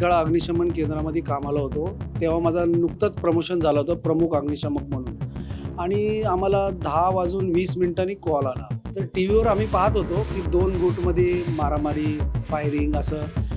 खेळा अग्निशमन केंद्रामध्ये कामाला होतो. तेव्हा माझा नुकतंच प्रमोशन झालं होतं प्रमुख अग्निशमक म्हणून. आणि आम्हाला दहा वाजून वीस मिनिटांनी कॉल आला. तर टी व्हीवर आम्ही पाहत होतो की दोन गुटमध्ये मारामारी फायरिंग असं.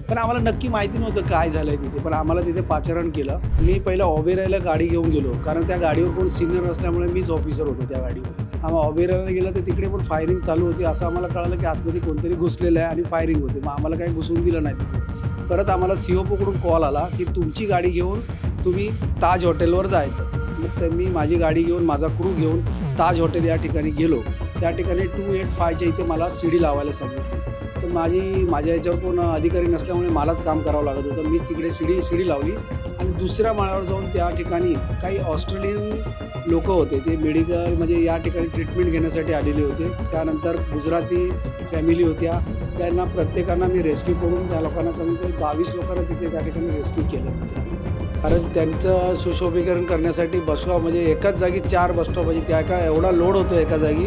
पण आम्हाला नक्की माहिती नव्हतं काय झालं आहे तिथे. पण आम्हाला तिथे पाचारण केलं. मी पहिला ऑबेरायला गाडी घेऊन गेलो. कारण त्या गाडीवर कोण सिनियर असल्यामुळे मीच ऑफिसर होतो त्या गाडीवर. आम्हाला ऑबेरायला गेलं तर तिकडे पण फायरिंग चालू होती. असं आम्हाला कळालं की आतमध्ये कोणतरी घुसलेलं आहे आणि फायरिंग होते. मग आम्हाला काही घुसून दिलं नाही तिथे. परत आम्हाला सी ओ कडून कॉल आला की तुमची गाडी घेऊन तुम्ही ताज हॉटेलवर जायचं. मग तर मी माझी गाडी घेऊन माझा क्रू घेऊन ताज हॉटेल या ठिकाणी गेलो. त्या ठिकाणी टू एट फायच्या इथे मला सीडी लावायला सांगितली. तर माझी माझ्या याच्यावर कोण अधिकारी नसल्यामुळे मलाच काम करावं लागत होतं. मी तिकडे शिडी शिडी लावली. आणि दुसऱ्या माळावर जाऊन त्या ठिकाणी काही ऑस्ट्रेलियन लोक होते जे मेडिकल म्हणजे या ठिकाणी ट्रीटमेंट घेण्यासाठी आलेले होते. त्यानंतर गुजराती फॅमिली होत्या. त्यांना प्रत्येकांना मी रेस्क्यू करून त्या लोकांना कमी बावीस लोकांना तिथे त्या ठिकाणी रेस्क्यू केलं होतं कारण त्यांचं सुशोभीकरण करण्यासाठी बसस्टॉप म्हणजे एकाच जागी चार बसस्टॉप म्हणजे त्या एका एवढा लोड होतो एका जागी.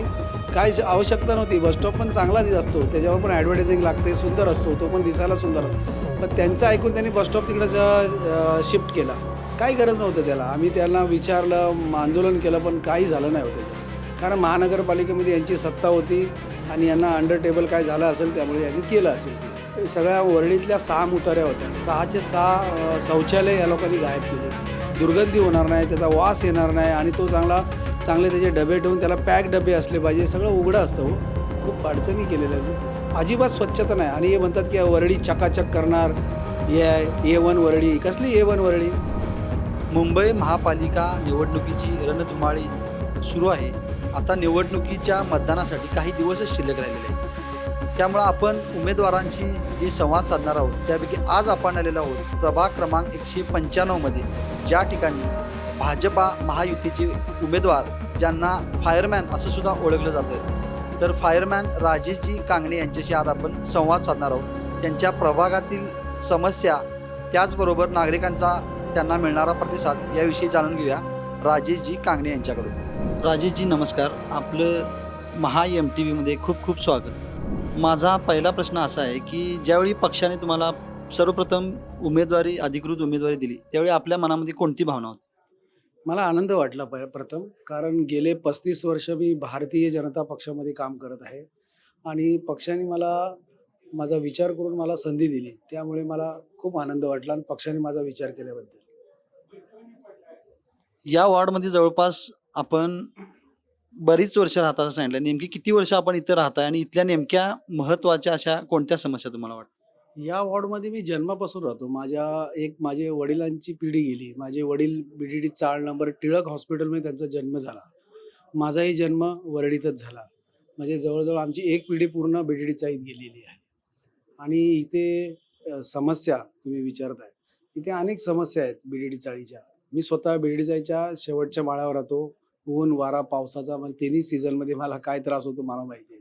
काहीच आवश्यकता नव्हती. बसस्टॉप पण चांगला दिस असतो. त्याच्यावर पण ॲडव्हर्टायझिंग लागते सुंदर असतो. तो पण दिसायला सुंदर असतो. पण त्यांचं ऐकून त्यांनी बसस्टॉप तिकडं शिफ्ट केला. काही गरज नव्हतं त्याला. आम्ही त्यांना विचारलं आंदोलन केलं पण काही झालं नाही होतं कारण महानगरपालिकेमध्ये यांची सत्ता होती आणि यांना अंडर टेबल काय झालं असेल त्यामुळे यांनी केलं असेल ते. सगळ्या वरळीतल्या सहा मुताऱ्या होत्या. सहाचे सहा शौचालय या लोकांनी गायब केले. दुर्गंधी होणार नाही त्याचा वास येणार नाही आणि तो चांगला चांगले त्याचे डबे ठेवून त्याला पॅक डबे असले पाहिजे. सगळं उघडं असतं हो. खूप अडचणी केलेल्या असतो अजिबात स्वच्छता नाही. आणि हे म्हणतात की वरळी चकाचक करणार. ये आय ए वन वरळी कसली ए वन वरळी मुंबई महापालिका निवडणुकीची रणधुमाळी सुरू आहे. आता निवडणुकीच्या मतदानासाठी काही दिवसच शिल्लक राहिलेले आहेत. त्यामुळं आपण उमेदवारांशी जे संवाद साधणार आहोत त्यापैकी आज आपण आलेलो आहोत प्रभाग क्रमांक एकशे पंच्याण्णवमध्ये ज्या ठिकाणी भाजपा महायुतीचे उमेदवार ज्यांना फायरमॅन असं सुद्धा ओळखलं जातं तर फायरमॅन राजेशजी कांगणे यांच्याशी आज आपण संवाद साधणार आहोत. त्यांच्या प्रभागातील समस्या त्याचबरोबर नागरिकांचा त्यांना मिळणारा प्रतिसाद याविषयी जाणून घेऊया. राजेशजी कांगणे यांच्याकडून. राजेशजी नमस्कार. आपलं महा एम टी व्हीमध्ये खूप खूप स्वागत. माझा पहिला प्रश्न असा आहे की ज्यावेळी पक्षाने तुम्हाला सर्वप्रथम उमेदवारी अधिकृत उमेदवारी दिली त्यावेळी आपल्या मनामध्ये कोणती भावना होती? मला आनंद वाटला प प्रथम. कारण गेले पस्तीस वर्ष मी भारतीय जनता पक्षामध्ये काम करत आहे. आणि पक्षाने मला माझा विचार करून मला संधी दिली. त्यामुळे मला खूप आनंद वाटला आणि पक्षाने माझा विचार केल्याबद्दल. या वॉर्डमध्ये जवळपास आपण बरीच वर्ष राहता असं सांगितलं. नेमकी किती वर्ष आपण इथं राहताय आणि इथल्या नेमक्या महत्त्वाच्या अशा कोणत्या समस्या तुम्हाला वाटतात? या वॉर्डमध्ये मी जन्मापासून राहतो. माझ्या एक माझे वडिलांची पिढी गेली. माझे वडील B D D chawl number Tilak हॉस्पिटलमध्ये त्यांचा जन्म झाला. माझाही जन्म वरळीतच झाला. म्हणजे जवळजवळ आमची एक पिढी पूर्ण बी डी डी चाळीत गेलेली आहे. आणि इथे समस्या तुम्ही विचारताय. इथे अनेक समस्या आहेत बी डी डी चाळीच्या. मी स्वतः बी डी डी चाळीच्या शेवटच्या माळ्यावर राहतो. ऊन वारा पावसाचा पण तिन्ही सीझनमध्ये मला काय त्रास होतो मला माहिती आहे.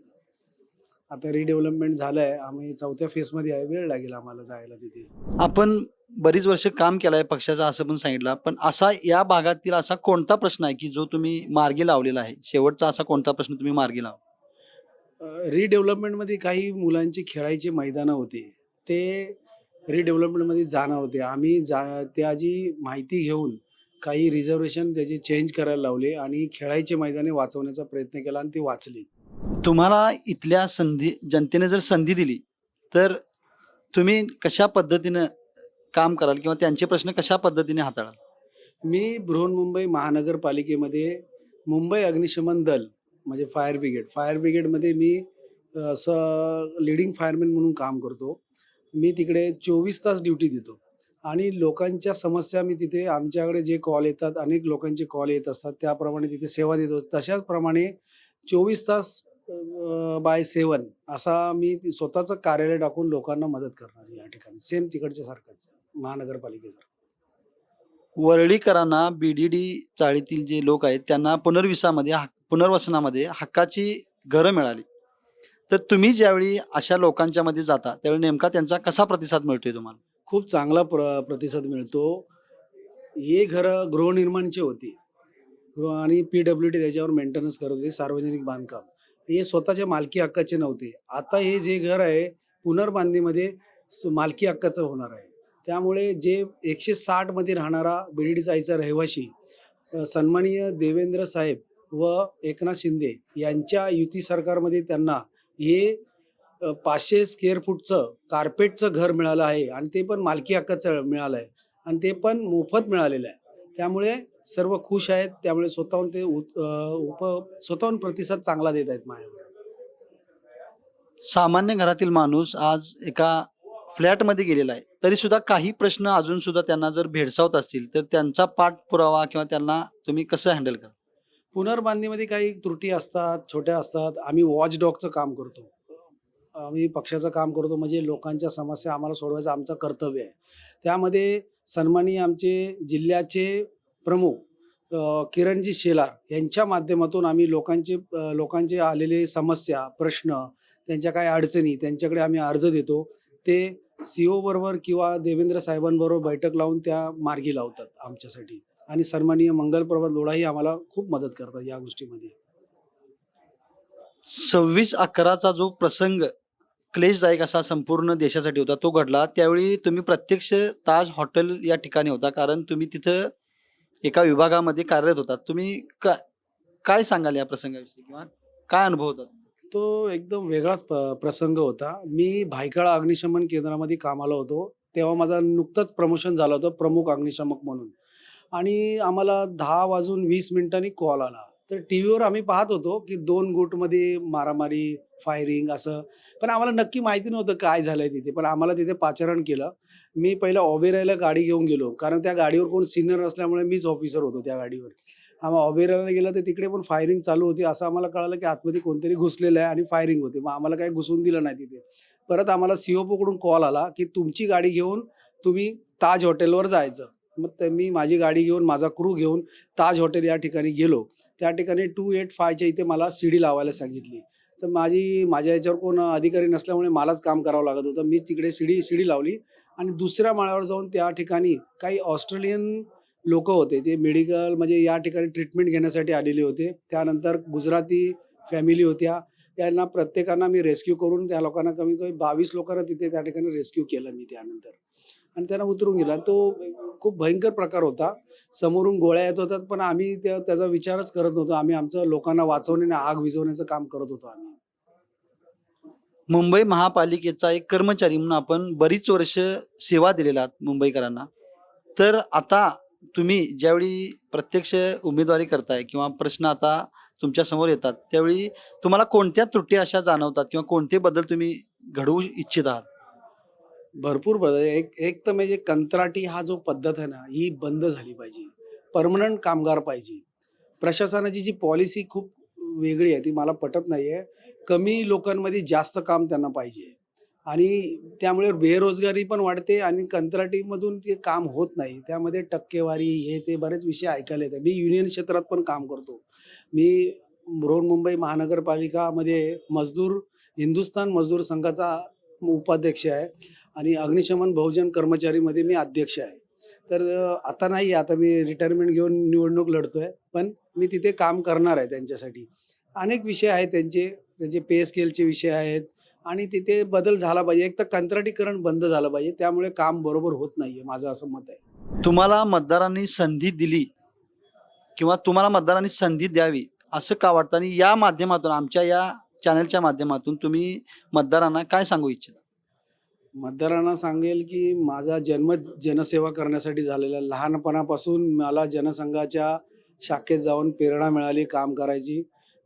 आता रिडेव्हलपमेंट झालं आहे आम्ही चौथ्या फेजमध्ये आहे. वेळ लागेल आम्हाला जायला तिथे. आपण बरीच वर्ष काम केलं आहे पक्षाचं असं पण सांगितलं. पण असा या भागातील असा कोणता प्रश्न आहे की जो तुम्ही मार्गी लावलेला आहे? शेवटचा असा कोणता प्रश्न तुम्ही मार्गी लावा? रिडेव्हलपमेंटमध्ये काही मुलांची खेळायची मैदानं होती. ते रिडेव्हलपमेंटमध्ये जाणार होते. आम्ही जा त्याची माहिती घेऊन काही रिझर्वेशन त्याची चेंज करायला लावले आणि खेळायचे मैदाने वाचवण्याचा प्रयत्न केला आणि ती वाचली. तुम्हाला इथल्या संधी जनतेने जर संधी दिली तर तुम्ही कशा पद्धतीनं काम कराल किंवा त्यांचे प्रश्न कशा पद्धतीने हाताळाल? मी बृहन्मुंबई महानगरपालिकेमध्ये मुंबई अग्निशमन दल म्हणजे फायर ब्रिगेड फायर ब्रिगेडमध्ये मी असं लिडिंग फायरमॅन म्हणून काम करतो. मी तिकडे चोवीस तास ड्युटी देतो. आणि लोकांच्या समस्या मी तिथे आमच्याकडे जे कॉल येतात अनेक लोकांचे कॉल येत असतात त्याप्रमाणे तिथे सेवा देतो. तशाच प्रमाणे चोवीस तास बाय सेवन असा मी स्वतःचं कार्यालय टाकून लोकांना मदत करणार या ठिकाणी. सेम तिकडच्या सारखंच महानगरपालिकेसारखं. वरळीकरांना बी डी डी चाळीतील जे लोक आहेत त्यांना पुनर्विसामध्ये हक- पुनर्वसनामध्ये हक्काची घरं मिळाली. तर तुम्ही ज्यावेळी अशा लोकांच्या मध्ये जाता त्यावेळी नेमका त्यांचा कसा प्रतिसाद मिळतोय तुम्हाला? खूप चांगला प्र प्रतिसाद मिळतो. हे घरं गृहनिर्माणचे होते. गृह आणि पी डब्ल्यू डी त्याच्यावर मेंटेनन्स करत होते सार्वजनिक बांधकाम. हे स्वतःच्या मालकी हक्काचे नव्हते. आता हे जे घर आहे पुनर्बांधणीमध्ये स- मालकी हक्काचं होणार आहे. त्यामुळे जे एकशे साठमध्ये राहणारा बिर्डी चाईचा रहिवासी सन्माननीय देवेंद्र साहेब व एकनाथ शिंदे यांच्या युती सरकारमध्ये त्यांना हे पाचशे स्क्वेअर फूटचं कार्पेटचं घर मिळालं आहे आणि ते पण मालकी हक्काचं मिळालं आहे आणि ते पण मोफत मिळालेलं आहे. त्यामुळे सर्व खुश आहेत त्यामुळे स्वतःहून ते उत- उप स्वतःहून प्रतिसाद चांगला देत आहेत माझ्यावर सामान्य घरातील माणूस आज एका फ्लॅटमध्ये गेलेला आहे. तरी सुद्धा काही प्रश्न अजून सुद्धा त्यांना जर भेडसावत असतील तर त्यांचा पाठपुरावा किंवा त्यांना तुम्ही कसं हँडल करा पुनर्बांधणीमध्ये काही त्रुटी असतात छोट्या असतात. आम्ही वॉचडॉगचं काम करतो. आम्ही पक्षाचं काम करतो. म्हणजे लोकांच्या समस्या आम्हाला सोडवायचं आमचं कर्तव्य आहे. त्यामध्ये सन्मानी आमचे जिल्ह्याचे प्रमुख किरणजी शेलार यांच्या माध्यमातून आम्ही लोकांचे लोकांचे आलेले समस्या प्रश्न त्यांच्या काय अडचणी त्यांच्याकडे आम्ही अर्ज देतो. ते सी बरोबर किंवा देवेंद्र साहेबांबरोबर बैठक लावून त्या मार्गी लावतात आमच्यासाठी. आणि सन्माननीय मंगलप्रभात लोढाही आम्हाला खूप मदत करतात या गोष्टीमध्ये. सव्वीस अकराचा जो प्रसंग क्लेशदायक असा संपूर्ण देशासाठी होता तो घडला. त्यावेळी तुम्ही प्रत्यक्ष ताज हॉटेल या ठिकाणी होता कारण तुम्ही तिथं एका विभागामध्ये कार्यरत होता. तुम्ही का काय सांगाल या प्रसंगाविषयी किंवा काय अनुभव होता? तो एकदम वेगळाच प्रसंग होता. मी भायखळा अग्निशमन केंद्रामध्ये कामाला होतो. तेव्हा माझा नुकतंच प्रमोशन झालं होतं प्रमुख अग्निशामक म्हणून. आणि आम्हाला दहा वाजून वीस मिनिटांनी कॉल आला. तर टी व्हीवर आम्ही पाहत होतो की दोन गुटमध्ये मारामारी फायरिंग असं. पण आम्हाला नक्की माहिती नव्हतं काय झालंय तिथे. पण आम्हाला तिथे पाचारण केलं. मी पहिलं ऑबेरायला गाडी घेऊन गेलो. कारण त्या गाडीवर कोण सिनियर असल्यामुळे मीच ऑफिसर होतो त्या गाडीवर. आम्ही ऑबेरायला गेलं तर तिकडे पण फायरिंग चालू होती. असं आम्हाला कळालं की आतमध्ये कोणतरी घुसलेलं आहे आणि फायरिंग होते. मग आम्हाला काही घुसून दिलं नाही तिथे. परत आम्हाला सीओपकडून कॉल आला की तुमची गाडी घेऊन तुम्ही ताज हॉटेलवर जायचं. मग ते मी माझी गाडी घेऊन माझा क्रू घेऊन ताज हॉटेल या ठिकाणी गेलो. त्या ठिकाणी टू एट फायच्या इथे मला सीडी लावायला सांगितली. तर माझी माझ्या याच्यावर कोण अधिकारी नसल्यामुळे मलाच काम करावं लागत होतं. मी तिकडे शिडी शिडी लावली आणि दुसऱ्या माळ्यावर जाऊन त्या ठिकाणी काही ऑस्ट्रेलियन लोक होते जे मेडिकल म्हणजे या ठिकाणी ट्रीटमेंट घेण्यासाठी आलेले होते. त्यानंतर गुजराती फॅमिली होत्या. यांना प्रत्येकांना मी रेस्क्यू करून त्या लोकांना कमीत कमी बावीस लोकांना तिथे त्या ठिकाणी रेस्क्यू केलं मी त्यानंतर. आणि त्यांना उतरून गेला. तो खूप भयंकर प्रकार होता. समोरून गोळ्या येत होतात पण आम्ही त्याचा विचारच करत नव्हतो. आम्ही आमचं लोकांना वाचवणे आणि आग विझवण्याचं काम करत होतो आम्ही. मुंबई महापालिकेचा एक कर्मचारी म्हणून आपण बरीच वर्ष सेवा दिलेला मुंबईकरांना. तर आता तुम्ही ज्यावेळी प्रत्यक्ष उमेदवारी करताय किंवा प्रश्न आता तुमच्यासमोर येतात त्यावेळी तुम्हाला कोणत्या त्रुटी अशा जाणवतात किंवा कोणते बदल तुम्ही घडवू इच्छित आहात? भरपूर बदल आहे. एक एक तर म्हणजे कंत्राटी हा जो पद्धत आहे ना ही बंद झाली पाहिजे. परमनंट कामगार पाहिजे. प्रशासनाची जी पॉलिसी खूप वेगळी आहे ती मला पटत नाही आहे कमी लोकांमध्ये जास्त काम त्यांना पाहिजे. आणि त्यामुळे बेरोजगारी पण वाढते आणि कंत्राटीमधून ते काम होत नाही. त्यामध्ये टक्केवारी हे ते बरेच विषय ऐकायला येतात. मी युनियन क्षेत्रात पण काम करतो. मी बृहन्मुंबई महानगरपालिकामध्ये मजदूर हिंदुस्थान मजदूर संघाचा उपाध्यक्ष आहे आणि अग्निशमन बहुजन कर्मचारीमध्ये मी अध्यक्ष आहे. तर आता नाही आता मी रिटायरमेंट घेऊन निवडणूक लढतोय पण मी तिथे काम करणार आहे त्यांच्यासाठी. अनेक विषय आहेत त्यांचे त्यांचे पे स्केलचे विषय आहेत आणि तिथे बदल झाला पाहिजे. एक तर कंत्राटीकरण बंद झालं पाहिजे त्यामुळे काम बरोबर होत नाहीये माझं असं मत आहे. तुम्हाला मतदारांनी संधी दिली किंवा तुम्हाला मतदारांनी संधी द्यावी असं का वाटतं? आणि या माध्यमातून आमच्या या चॅनलच्या माध्यमातून तुम्ही मतदारांना काय सांगू इच्छिता? मतदारांना सांगेल की माझा जन्म जनसेवा करण्यासाठी झालेला लहानपणापासून मला जनसंघाच्या शाखेत जाऊन प्रेरणा मिळाली काम करायची.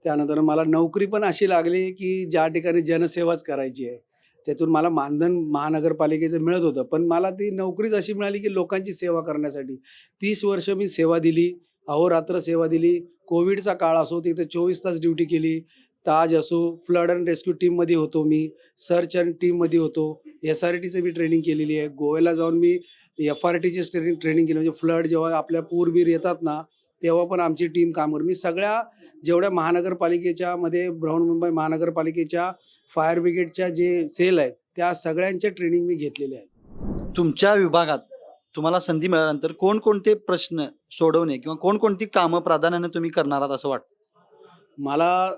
त्यानंतर मला नोकरी पण अशी लागली की ज्या ठिकाणी जनसेवाच करायची आहे त्यातून मला मानधन महानगरपालिकेचं मिळत होतं. पण मला ती नोकरीच अशी मिळाली की लोकांची सेवा करण्यासाठी. तीस वर्ष मी सेवा दिली अहोरात्र सेवा दिली. कोविडचा काळ असो तिथे चोवीस तास ड्युटी केली. ताज असो फ्लड अँड रेस्क्यू टीममध्ये होतो मी सर्च अँड टीममध्ये होतो. एस आर टीचं मी ट्रेनिंग केलेली आहे. गोव्याला जाऊन मी एफ आर टीची ट्रेनिंग ट्रेनिंग केली. म्हणजे फ्लड जेव्हा आपल्या पूरबीर येतात ना तेव्हा पण आमची टीम काम कर मी सगळ्या जेवढ्या महानगरपालिकेच्या मध्ये बृहन्मुंबई महानगरपालिकेच्या फायर ब्रिगेडच्या जे सेल आहेत त्या सगळ्यांचे ट्रेनिंग मी घेतलेले आहेत. तुमच्या विभागात तुम्हाला संधी मिळाल्यानंतर कोणकोणते प्रश्न सोडवणे किंवा कोणकोणती कामं प्राधान्याने तुम्ही करणार आहात असं वाटतं? मला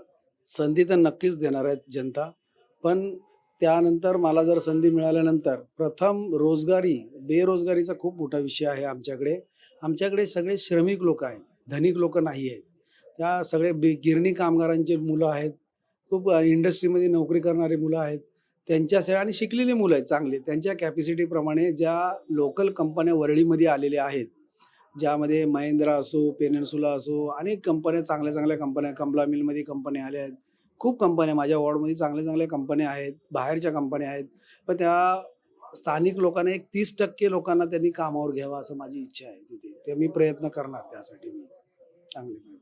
संधी तर नक्कीच देणार आहेत जनता. पण त्यानंतर मला जर संधी मिळाल्यानंतर प्रथम रोजगारी बेरोजगारीचा खूप मोठा विषय आहे आमच्याकडे. आमच्याकडे सगळे श्रमिक लोक आहेत धनिक लोक नाही आहेत. त्या सगळे बे गिरणी कामगारांचे मुलं आहेत. खूप इंडस्ट्रीमध्ये नोकरी करणारी मुलं आहेत. त्यांच्या आणि शिकलेली मुलं आहेत चांगली. त्यांच्या कॅपॅसिटीप्रमाणे ज्या लोकल कंपन्या वरळीमध्ये आलेल्या आहेत ज्यामध्ये महिंद्रा असो पेनेन्सुला असो अनेक कंपन्या चांगल्या चांगल्या कंपन्या कमला मिलमध्ये कंपन्या आल्या आहेत. खूप कंपन्या माझ्या वॉर्डमध्ये चांगल्या चांगल्या कंपन्या आहेत बाहेरच्या कंपन्या आहेत. पण त्या स्थानिक लोकांना एक तीस टक्के लोकांना त्यांनी कामावर घ्यावं असं माझी इच्छा आहे तिथे. ते मी प्रयत्न करणार त्यासाठी मी. चांगले प्रयत्न.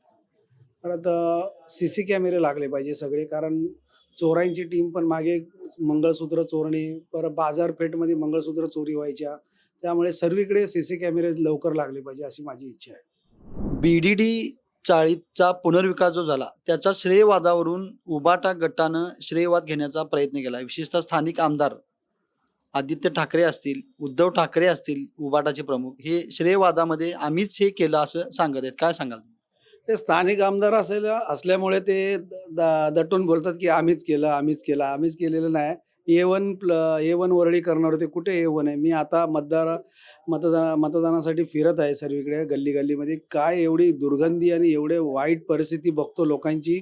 परत सी सी कॅमेरे लागले पाहिजे सगळे. कारण चोरांची टीम पण मागे मंगळसूत्र चोरणे परत बाजारपेठमध्ये मंगळसूत्र चोरी व्हायच्या. त्यामुळे सर्वीकडे सी सी कॅमेरे लवकर लागले पाहिजे अशी माझी इच्छा आहे. बी डी डी चाळीचा पुनर्विकास जो झाला त्याचा श्रेयवादावरून उबाटा गटानं श्रेयवाद घेण्याचा प्रयत्न केला. विशेषतः स्थानिक आमदार आदित्य ठाकरे असतील उद्धव ठाकरे असतील उबाटाचे प्रमुख हे श्रेयवादामध्ये आम्हीच हे केलं असं सांगत आहेत. काय सांगाल ते स्थानिक आमदार असेल असल्यामुळे ते द- दटून बोलतात की आम्हीच केलं आम्हीच केलं आम्हीच केलेलं नाही. ए वन प्ल ए वन वरळी करणार होते कुठे ए वन आहे? मी आता मतदार मतदान मतदानासाठी फिरत आहे सर्वीकडे गल्ली गल्लीमध्ये काय एवढी दुर्गंधी आणि एवढे वाईट परिस्थिती बघतो लोकांची.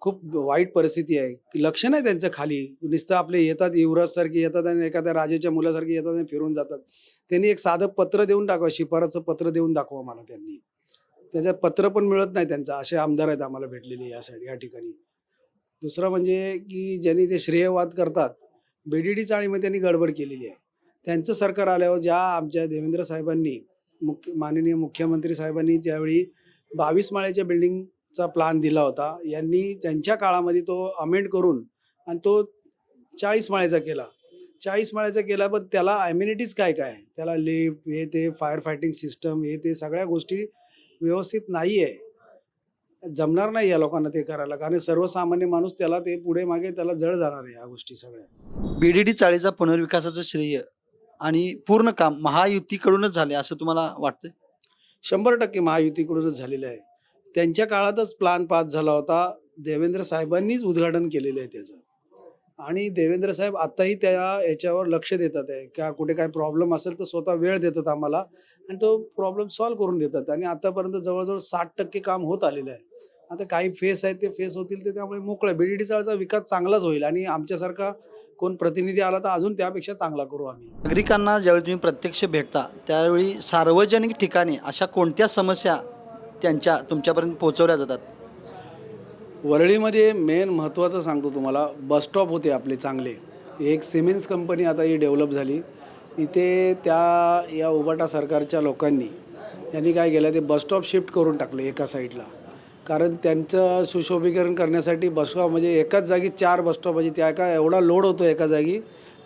खूप वाईट परिस्थिती आहे. लक्ष नाही त्यांचं खाली. नुसतं आपले येतात युवराजसारखे येतात आणि एखाद्या राजाच्या मुलासारखे येतात आणि फिरून जातात. त्यांनी एक साधं पत्र देऊन दाखवा शिफारचं पत्र देऊन दाखवा मला त्यांनी. त्याच्यात पत्र पण मिळत नाही त्यांचं. असे आमदार आहेत आम्हाला भेटलेले यासाठी या ठिकाणी. दुसरं म्हणजे की ज्यांनी ते श्रेयवाद करतात बेडीडी चाळीमध्ये त्यांनी गडबड केलेली आहे. त्यांचं सरकार आल्यावर ज्या आमच्या देवेंद्र साहेबांनी मुख्य माननीय मुख्यमंत्री साहेबांनी त्यावेळी बावीस माळ्याच्या बिल्डिंगचा प्लान दिला होता यांनी त्यांच्या काळामध्ये तो अमेंड करून आणि तो चाळीस माळ्याचा केला. चाळीस माळ्याचा केला पण त्याला ॲम्युनिटीज काय काय त्याला लिफ्ट हे ते फायर फायटिंग सिस्टम हे ते सगळ्या गोष्टी व्यवस्थित नाही आहे जमणार नाही या लोकांना ते करायला. कारण सर्वसामान्य माणूस त्याला ते पुढे मागे त्याला जड जाणार आहे या गोष्टी सगळ्या. बी डी डी चाळीचा पुनर्विकासाचं श्रेय आणि पूर्ण काम महायुतीकडूनच झाले असं तुम्हाला वाटतं शंभर टक्के महायुतीकडूनच झालेलं आहे. त्यांच्या काळातच प्लान पास झाला होता. देवेंद्र साहेबांनीच उद्घाटन केलेलं आहे त्याचं. आणि देवेंद्र साहेब आत्ताही त्या याच्यावर लक्ष देतात आहे. का कुठे काय प्रॉब्लेम असेल तर स्वतः वेळ देतात आम्हाला. आणि तो प्रॉब्लेम सॉल्व्ह करून देतात आणि आतापर्यंत जवळजवळ साठ टक्के काम होत आलेलं आहे. आता काही फेस आहेत ते फेस होतील ते त्यामुळे मोकळं बी डी डी चाळचा विकास चांगलाच होईल आणि आमच्यासारखा कोण प्रतिनिधी आला तर अजून त्यापेक्षा चांगला करू आम्ही. नागरिकांना ज्यावेळी तुम्ही प्रत्यक्ष भेटता त्यावेळी सार्वजनिक ठिकाणी अशा कोणत्या समस्या त्यांच्या तुमच्यापर्यंत पोहोचवल्या जातात? वरळीमध्ये मेन महत्त्वाचं सांगतो तुम्हाला बसस्टॉप होते आपले चांगले. एक सिमेंट्स कंपनी आता ही डेव्हलप झाली. इथे त्या या उबाटा सरकारच्या लोकांनी यांनी काय केलं ते बसस्टॉप शिफ्ट करून टाकलं एका साईडला. कारण त्यांचं सुशोभीकरण करण्यासाठी बसस्टॉप म्हणजे एकाच जागी चार बसस्टॉप म्हणजे त्या एका एवढा लोड होतो एका जागी.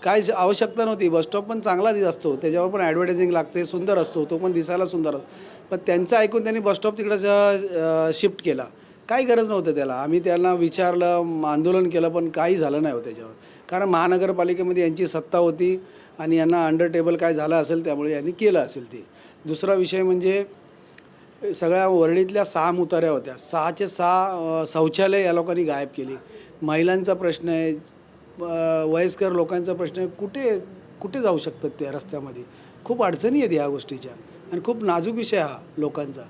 काय आवश्यकता नव्हती बसस्टॉप पण चांगला दिस असतो. त्याच्यावर पण ॲडव्हर्टायझिंग लागते सुंदर असतो तो पण दिसायला सुंदर असतो. पण त्यांचं ऐकून त्यांनी बसस्टॉप तिकडं शिफ्ट केला. काही गरज नव्हतं त्याला. आम्ही त्यांना विचारलं आंदोलन केलं पण काही झालं नाही हो त्याच्यावर. कारण महानगरपालिकेमध्ये यांची सत्ता होती आणि यांना अंडर टेबल काय झालं असेल त्यामुळे यांनी केलं असेल ते. दुसरा विषय म्हणजे सगळ्या वरळीतल्या सहा मुताऱ्या होत्या. सहाचे सहा शौचालय या लोकांनी गायब केली. महिलांचा प्रश्न आहे वयस्कर लोकांचा प्रश्न आहे कुठे कुठे जाऊ शकतात त्या रस्त्यामध्ये? खूप अडचणी आहेत ह्या गोष्टीच्या. आणि खूप नाजूक विषय हा लोकांचा.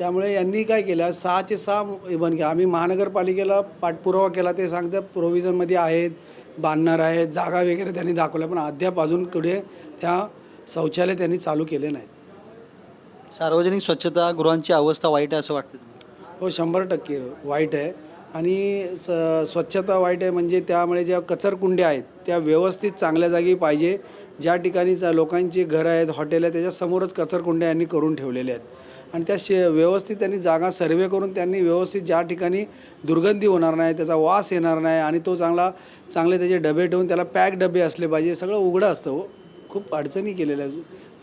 त्यामुळे यांनी काय केलं? सहाचे सहा बंद केला. आम्ही महानगरपालिकेला पाठपुरावा केला ते सांगतात प्रोव्हिजनमध्ये आहेत बांधणार आहेत जागा वगैरे त्यांनी दाखवल्या पण अद्याप अजून कुठे त्या शौचालय त्यांनी चालू केले नाहीत. सार्वजनिक स्वच्छतागृहांची अवस्था वाईट आहे असं वाटतं? हो शंभर टक्के वाईट आहे. आणि स स्वच्छता वाईट आहे म्हणजे त्यामुळे ज्या कचरकुंड्या आहेत त्या व्यवस्थित चांगल्या जागी पाहिजे. ज्या ठिकाणी लोकांची घरं आहेत हॉटेल आहेत त्याच्यासमोरच कचरकुंड्या यांनी करून ठेवलेल्या आहेत. आणि त्या शे व्यवस्थित त्यांनी जागा सर्वे करून त्यांनी व्यवस्थित ज्या ठिकाणी दुर्गंधी होणार नाही त्याचा वास येणार नाही आणि तो चांगला चांगले त्याचे डबे ठेवून त्याला पॅक डबे असले पाहिजे सगळं उघडं असतं हो. खूप अडचणी केलेल्या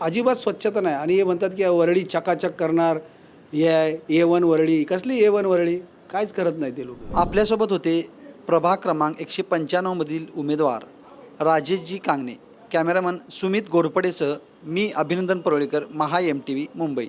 अजिबात स्वच्छता नाही. आणि हे म्हणतात की वरळी चकाचक करणार हे ए वन वरळी. कसली ए वन वरळी? काहीच करत नाही ते लोक. आपल्यासोबत होते प्रभाग क्रमांक एकशे पंच्याण्णवमधील उमेदवार राजेशजी कांगणे. कॅमेरामन सुमित गोरपडेसह मी Abhinandan Parolekar Maha M T V Mumbai.